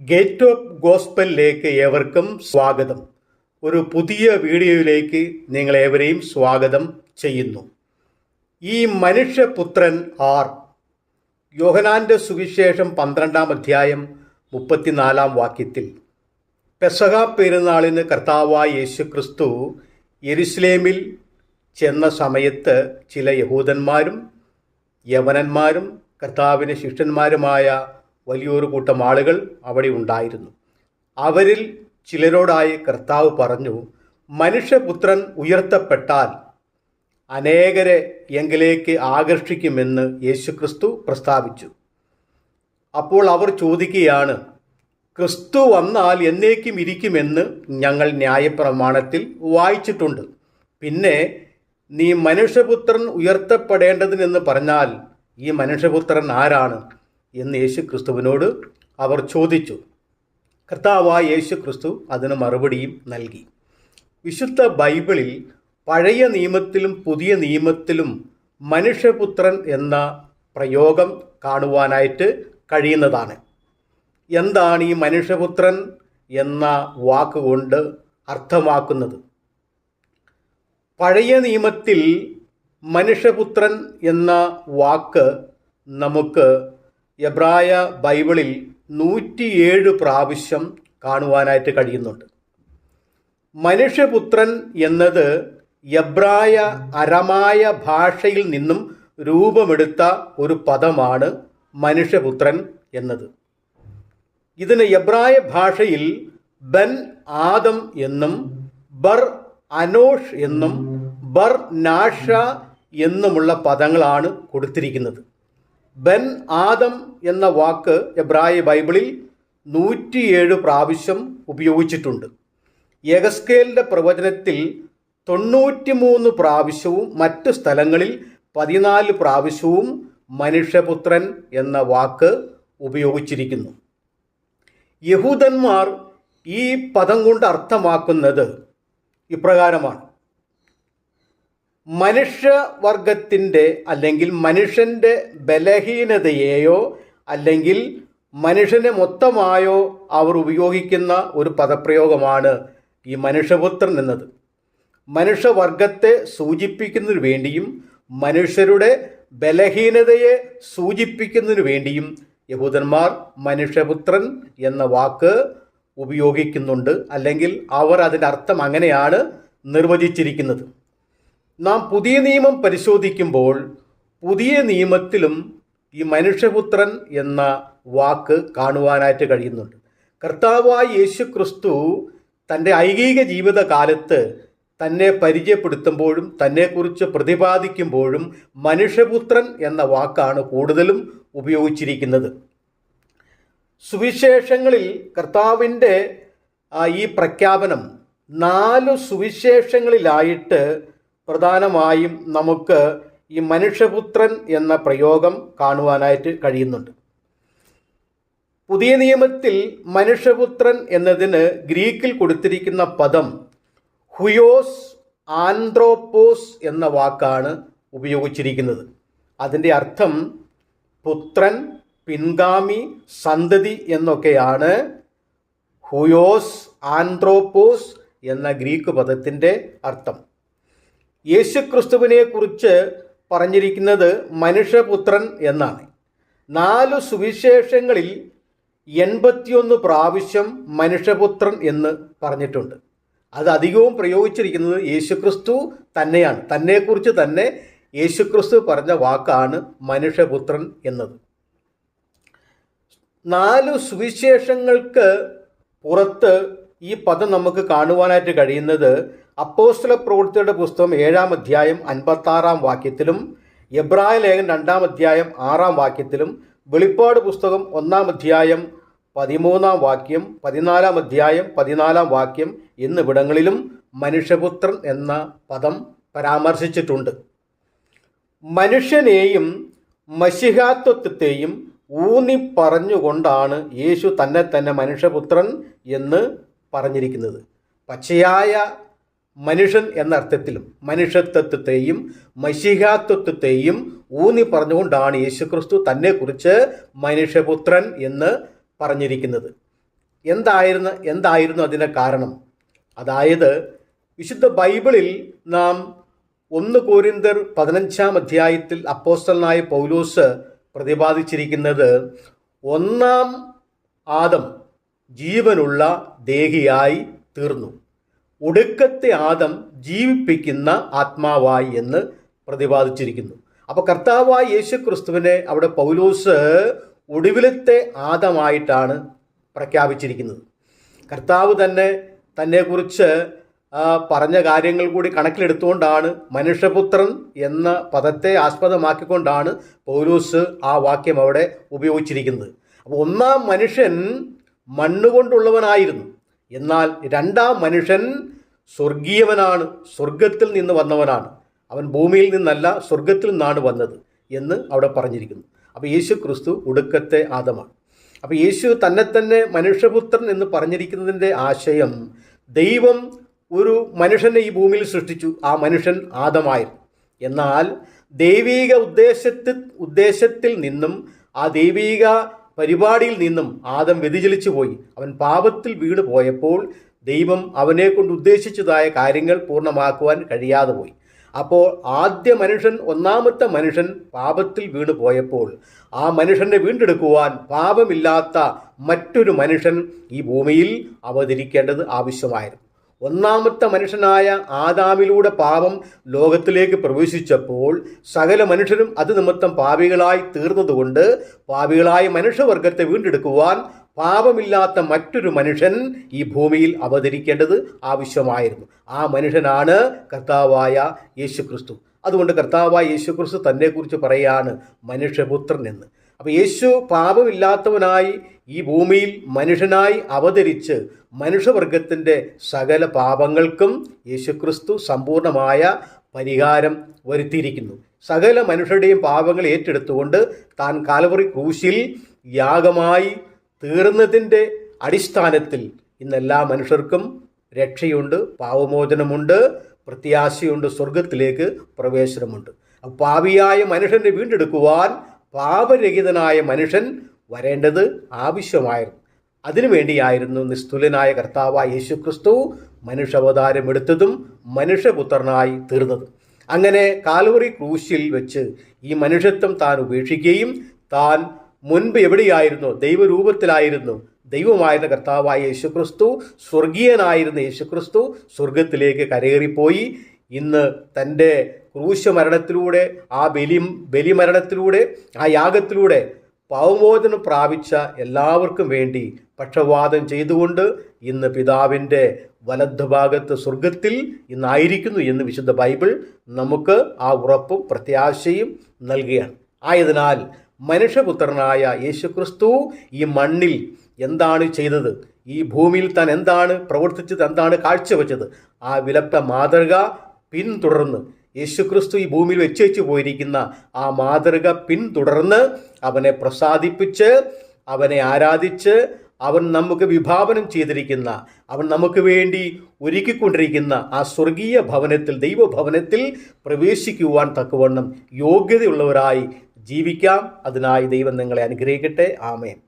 Gate of ഗോസ്പലിലേക്ക് ഏവർക്കും സ്വാഗതം. ഒരു പുതിയ വീഡിയോയിലേക്ക് നിങ്ങളേവരെയും സ്വാഗതം ചെയ്യുന്നു. ഈ മനുഷ്യപുത്രൻ ആർ. യോഹനാന്റെ സുവിശേഷം പന്ത്രണ്ടാം അധ്യായം മുപ്പത്തിനാലാം വാക്യത്തിൽ. പെസഹ പെരുന്നാളിന് കർത്താവായ യേശു ക്രിസ്തു യെരുസലേമിൽ ചെന്ന സമയത്ത് ചില യഹൂദന്മാരും യവനന്മാരും കർത്താവിന് ശിഷ്യന്മാരുമായ വലിയൊരു കൂട്ടം ആളുകൾ അവിടെ ഉണ്ടായിരുന്നു. അവരിൽ ചിലരോടായി കർത്താവ് പറഞ്ഞു മനുഷ്യപുത്രൻ ഉയർത്തപ്പെട്ടാൽ അനേകരെ എങ്കിലേക്ക് ആകർഷിക്കുമെന്ന് യേശുക്രിസ്തു പ്രസ്താവിച്ചു. അപ്പോൾ അവർ ചോദിക്കുകയാണ് ക്രിസ്തു വന്നാൽ എന്നേക്കും ഇരിക്കുമെന്ന് ഞങ്ങൾ ന്യായപ്രമാണത്തിൽ വായിച്ചിട്ടുണ്ട്. പിന്നെ നീ മനുഷ്യപുത്രൻ ഉയർത്തപ്പെടേണ്ടതിനെന്ന് പറഞ്ഞാൽ ഈ മനുഷ്യപുത്രൻ ആരാണ്? എന്ന് യേശു ക്രിസ്തുവിനോട് അവർ ചോദിച്ചു. കർത്താവായ യേശു ക്രിസ്തു അതിന് മറുപടിയും നൽകി. വിശുദ്ധ ബൈബിളിൽ പഴയ നിയമത്തിലും പുതിയ നിയമത്തിലും മനുഷ്യപുത്രൻ എന്ന പ്രയോഗം കാണുവാനായിട്ട് കഴിയുന്നതാണ്. എന്താണ് ഈ മനുഷ്യപുത്രൻ എന്ന വാക്കുകൊണ്ട് അർത്ഥമാക്കുന്നത്? പഴയ നിയമത്തിൽ മനുഷ്യപുത്രൻ എന്ന വാക്ക് നമുക്ക് എബ്രായ ബൈബിളിൽ നൂറ്റിയേഴ് പ്രാവശ്യം കാണുവാനായിട്ട് കഴിയുന്നുണ്ട്. മനുഷ്യപുത്രൻ എന്നത് എബ്രായ അരമായ ഭാഷയിൽ നിന്നും രൂപമെടുത്ത ഒരു പദമാണ് മനുഷ്യപുത്രൻ എന്നത്. ഇതിന് എബ്രായ ഭാഷയിൽ ബൻ ആദം എന്നും ബർ അനോഷ് എന്നും ബർ നാഷ എന്നുമുള്ള പദങ്ങളാണ് കൊടുത്തിരിക്കുന്നത്. ബൻ ആദം എന്ന വാക്ക് എബ്രായ ബൈബിളിൽ നൂറ്റിയേഴ് പ്രാവശ്യം ഉപയോഗിച്ചിട്ടുണ്ട്. യഗസ്കേലിന്റെ പ്രവചനത്തിൽ തൊണ്ണൂറ്റിമൂന്ന് പ്രാവശ്യവും മറ്റ് സ്ഥലങ്ങളിൽ പതിനാല് പ്രാവശ്യവും മനുഷ്യപുത്രൻ എന്ന വാക്ക് ഉപയോഗിച്ചിരിക്കുന്നു. യഹൂദന്മാർ ഈ പദം കൊണ്ട് അർത്ഥമാക്കുന്നത് ഇപ്രകാരമാണ്. മനുഷ്യവർഗത്തിന്റെ അല്ലെങ്കിൽ മനുഷ്യന്റെ ബലഹീനതയെയോ അല്ലെങ്കിൽ മനുഷ്യനെ മൊത്തമായോ അവർ ഉപയോഗിക്കുന്ന ഒരു പദപ്രയോഗമാണ് ഈ മനുഷ്യപുത്രൻ എന്നത്. മനുഷ്യവർഗത്തെ സൂചിപ്പിക്കുന്നതിനു വേണ്ടിയും മനുഷ്യരുടെ ബലഹീനതയെ സൂചിപ്പിക്കുന്നതിനു വേണ്ടിയും യഹൂദന്മാർ മനുഷ്യപുത്രൻ എന്ന വാക്ക് ഉപയോഗിക്കുന്നുണ്ട്. അല്ലെങ്കിൽ അവർ അതിന്റെ അർത്ഥം അങ്ങനെയാണ് നിർവചിച്ചിരിക്കുന്നത്. നാം പുതിയ നിയമം പരിശോധിക്കുമ്പോൾ പുതിയ നിയമത്തിലും ഈ മനുഷ്യപുത്രൻ എന്ന വാക്ക് കാണുവാനായിട്ട് കഴിയുന്നുണ്ട്. കർത്താവായ യേശു ക്രിസ്തു തന്റെ ഐഹിക ജീവിതകാലത്ത് തന്നെ പരിചയപ്പെടുത്തുമ്പോഴും തന്നെക്കുറിച്ച് പ്രതിപാദിക്കുമ്പോഴും മനുഷ്യപുത്രൻ എന്ന വാക്കാണ് കൂടുതലും ഉപയോഗിച്ചിരിക്കുന്നത്. സുവിശേഷങ്ങളിൽ കർത്താവിന്റെ ഈ പ്രഖ്യാപനം നാല് സുവിശേഷങ്ങളിലായിട്ട് പ്രധാനമായും നമുക്ക് ഈ മനുഷ്യപുത്രൻ എന്ന പ്രയോഗം കാണുവാനായിട്ട് കഴിയുന്നുണ്ട്. പുതിയ നിയമത്തിൽ മനുഷ്യപുത്രൻ എന്നതിന് ഗ്രീക്കിൽ കൊടുത്തിരിക്കുന്ന പദം ഹുയോസ് ആൻഡ്രോപ്പോസ് എന്ന വാക്കാണ് ഉപയോഗിച്ചിരിക്കുന്നത്. അതിന്റെ അർത്ഥം പുത്രൻ പിൻഗാമി സന്തതി എന്നൊക്കെയാണ് ഹുയോസ് ആൻഡ്രോപ്പോസ് എന്ന ഗ്രീക്ക് പദത്തിന്റെ അർത്ഥം. യേശുക്രിസ്തുവിനെ കുറിച്ച് പറഞ്ഞിരിക്കുന്നത് മനുഷ്യപുത്രൻ എന്നാണ്. നാല് സുവിശേഷങ്ങളിൽ എൺപത്തിയൊന്ന് പ്രാവശ്യം മനുഷ്യപുത്രൻ എന്ന് പറഞ്ഞിട്ടുണ്ട്. അത് അധികവും പ്രയോഗിച്ചിരിക്കുന്നത് യേശുക്രിസ്തു തന്നെയാണ്. തന്നെക്കുറിച്ച് തന്നെ യേശുക്രിസ്തു പറഞ്ഞ വാക്കാണ് മനുഷ്യപുത്രൻ എന്നത്. നാല് സുവിശേഷങ്ങൾക്ക് പുറത്ത് ഈ പദം നമുക്ക് കാണുവാനായിട്ട് കഴിയുന്നത് അപ്പോസ്തല പ്രവൃത്തിയുടെ പുസ്തകം ഏഴാം അധ്യായം അൻപത്താറാം വാക്യത്തിലും എബ്രായ ലേഖൻ രണ്ടാം അധ്യായം ആറാം വാക്യത്തിലും വെളിപ്പാട് പുസ്തകം ഒന്നാം അധ്യായം പതിമൂന്നാം വാക്യം പതിനാലാം അധ്യായം പതിനാലാം വാക്യം എന്നിവിടങ്ങളിലും മനുഷ്യപുത്രൻ എന്ന പദം പരാമർശിച്ചിട്ടുണ്ട്. മനുഷ്യനെയും മഷിഹാത്വത്വത്തെയും ഊന്നി പറഞ്ഞുകൊണ്ടാണ് യേശു തന്നെ തന്നെ മനുഷ്യപുത്രൻ എന്ന് പറഞ്ഞിരിക്കുന്നത്. പച്ചയായ മനുഷ്യൻ എന്ന അർത്ഥത്തിലും മനുഷ്യത്വത്വത്തെയും മഷിഹാത്വത്വത്തെയും ഊന്നി പറഞ്ഞുകൊണ്ടാണ് യേശുക്രിസ്തു തന്നെക്കുറിച്ച് മനുഷ്യപുത്രൻ എന്ന് പറഞ്ഞിരിക്കുന്നത്. എന്തായിരുന്നു എന്തായിരുന്നു അതിന്റെ കാരണം? അതായത് വിശുദ്ധ ബൈബിളിൽ നാം ഒന്ന് കോരിന്തർ പതിനഞ്ചാം അധ്യായത്തിൽ അപ്പോസ്റ്റലനായ പൗലോസ് പ്രതിപാദിച്ചിരിക്കുന്നത് ഒന്നാം ആദം ജീവനുള്ള ദേഹിയായി തീർന്നു. ഒടുക്കത്തെ ആദം ജീവിപ്പിക്കുന്ന ആത്മാവായി എന്ന് പ്രതിപാദിച്ചിരിക്കുന്നു. അപ്പോൾ കർത്താവായ യേശു ക്രിസ്തുവിനെ അവിടെ പൗലോസ് ഒടുവിലത്തെ ആദമായിട്ടാണ് പ്രഖ്യാപിച്ചിരിക്കുന്നത്. കർത്താവ് തന്നെ തന്നെക്കുറിച്ച് പറഞ്ഞ കാര്യങ്ങൾ കൂടി കണക്കിലെടുത്തുകൊണ്ടാണ് മനുഷ്യപുത്രൻ എന്ന പദത്തെ ആസ്പദമാക്കിക്കൊണ്ടാണ് പൗലൂസ് ആ വാക്യം അവിടെ ഉപയോഗിച്ചിരിക്കുന്നത്. അപ്പോൾ ഒന്നാം മനുഷ്യൻ മണ്ണുകൊണ്ടുള്ളവനായിരുന്നു. എന്നാൽ രണ്ടാം മനുഷ്യൻ സ്വർഗീയവനാണ് സ്വർഗത്തിൽ നിന്ന് വന്നവനാണ്. അവൻ ഭൂമിയിൽ നിന്നല്ല സ്വർഗത്തിൽ നിന്നാണ് വന്നത് എന്ന് അവിടെ പറഞ്ഞിരിക്കുന്നു. അപ്പോൾ യേശു ക്രിസ്തു ഒടുക്കത്തെ ആദമാണ്. അപ്പോൾ യേശു തന്നെ തന്നെ മനുഷ്യപുത്രൻ എന്ന് പറഞ്ഞിരിക്കുന്നതിന്റെ ആശയം ദൈവം ഒരു മനുഷ്യനെ ഈ ഭൂമിയിൽ സൃഷ്ടിച്ചു ആ മനുഷ്യൻ ആദമായിരുന്നു. എന്നാൽ ദൈവീക ഉദ്ദേശത്തിൽ ഉദ്ദേശത്തിൽ നിന്നും ആ ദൈവീക പരിപാടിയിൽ നിന്നും ആദം വ്യതിചലിച്ചു പോയി. അവൻ പാപത്തിൽ വീണ് പോയപ്പോൾ ദൈവം അവനെ കൊണ്ട് ഉദ്ദേശിച്ചതായ കാര്യങ്ങൾ പൂർണമാക്കുവാൻ കഴിയാതെ പോയി. അപ്പോൾ ആദ്യ മനുഷ്യൻ ഒന്നാമത്തെ മനുഷ്യൻ പാപത്തിൽ വീണു പോയപ്പോൾ ആ മനുഷ്യനെ വീണ്ടെടുക്കുവാൻ പാപമില്ലാത്ത മറ്റൊരു മനുഷ്യൻ ഈ ഭൂമിയിൽ അവതരിക്കേണ്ടത് ആവശ്യമായിരുന്നു. ഒന്നാമത്തെ മനുഷ്യനായ ആദാമിലൂടെ പാപം ലോകത്തിലേക്ക് പ്രവേശിച്ചപ്പോൾ സകല മനുഷ്യരും അത് നിമിത്തം പാപികളായി തീർന്നതുകൊണ്ട് പാപികളായ മനുഷ്യവർഗത്തെ വീണ്ടെടുക്കുവാൻ പാപമില്ലാത്ത മറ്റൊരു മനുഷ്യൻ ഈ ഭൂമിയിൽ അവതരിക്കേണ്ടത് ആവശ്യമായിരുന്നു. ആ മനുഷ്യനാണ് കർത്താവായ യേശു ക്രിസ്തു അതുകൊണ്ട് കർത്താവായ യേശു ക്രിസ്തു തന്നെക്കുറിച്ച് പറയാണ് മനുഷ്യപുത്രൻ എന്ന്. അപ്പോൾ യേശു പാപമില്ലാത്തവനായി ഈ ഭൂമിയിൽ മനുഷ്യനായി അവതരിച്ച് മനുഷ്യവർഗത്തിന്റെ സകല പാപങ്ങൾക്കും യേശുക്രിസ്തു സമ്പൂർണമായ പരിഹാരം വരുത്തിയിരിക്കുന്നു. സകല മനുഷ്യരുടെയും പാപങ്ങൾ ഏറ്റെടുത്തുകൊണ്ട് താൻ കാലവറി ക്രൂശിൽ യാഗമായി തീർന്നതിന്റെ അടിസ്ഥാനത്തിൽ ഇന്നെല്ലാ മനുഷ്യർക്കും രക്ഷയുണ്ട് പാവമോചനമുണ്ട് പ്രത്യാശയുണ്ട് സ്വർഗത്തിലേക്ക് പ്രവേശനമുണ്ട്. പാവിയായ മനുഷ്യനെ വീണ്ടെടുക്കുവാൻ പാപരഹിതനായ മനുഷ്യൻ വരേണ്ടത് ആവശ്യമായിരുന്നു. അതിനുവേണ്ടിയായിരുന്നു നിസ്തുലനായ കർത്താവായ യേശു ക്രിസ്തു മനുഷ്യാവതാരം എടുത്തതും മനുഷ്യപുത്രനായി തീർന്നതും. അങ്ങനെ കാൽവറി ക്രൂശിൽ വെച്ച് ഈ മനുഷ്യത്വം താൻ ഉപേക്ഷിക്കുകയും താൻ മുൻപ് എവിടെയായിരുന്നു? ദൈവരൂപത്തിലായിരുന്നു. ദൈവമായിരുന്ന കർത്താവായ യേശുക്രിസ്തു സ്വർഗീയനായിരുന്ന യേശുക്രിസ്തു സ്വർഗത്തിലേക്ക് കരയേറിപ്പോയി ഇന്ന് തന്റെ ക്രൂശ മരണത്തിലൂടെ ആ ബലി ബലിമരണത്തിലൂടെ ആ യാഗത്തിലൂടെ പാവമോചനം പ്രാപിച്ച എല്ലാവർക്കും വേണ്ടി പക്ഷവാദം ചെയ്തുകൊണ്ട് ഇന്ന് പിതാവിന്റെ വലതുഭാഗത്ത് സ്വർഗത്തിൽ ഇന്നായിരിക്കുന്നു എന്ന് വിശുദ്ധ ബൈബിൾ നമുക്ക് ആ ഉറപ്പും പ്രത്യാശയും നൽകുകയാണ്. ആയതിനാൽ മനുഷ്യപുത്രനായ യേശുക്രിസ്തു ഈ മണ്ണിൽ എന്താണ് ചെയ്തത്? ഈ ഭൂമിയിൽ താൻ എന്താണ് പ്രവർത്തിച്ചത്? എന്താണ് കാഴ്ചവെച്ചത്? ആ വിലപ്പെട്ട മാതൃക പിന്തുടർന്ന് യേശുക്രിസ്തു ഈ ഭൂമിയിൽ വെച്ച് വെച്ച് പോയിരിക്കുന്ന ആ മാതൃക പിന്തുടർന്ന് അവനെ പ്രസാദിപ്പിച്ച് അവനെ ആരാധിച്ച് അവൻ നമുക്ക് വിഭാവനം ചെയ്തിരിക്കുന്ന അവൻ നമുക്ക് വേണ്ടി ഒരുക്കിക്കൊണ്ടിരിക്കുന്ന ആ സ്വർഗീയ ഭവനത്തിൽ ദൈവഭവനത്തിൽ പ്രവേശിക്കുവാൻ തക്കവണ്ണം യോഗ്യതയുള്ളവരായി ജീവിക്കാം. അതിനായി ദൈവം നിങ്ങളെ അനുഗ്രഹിക്കട്ടെ. ആമേൻ.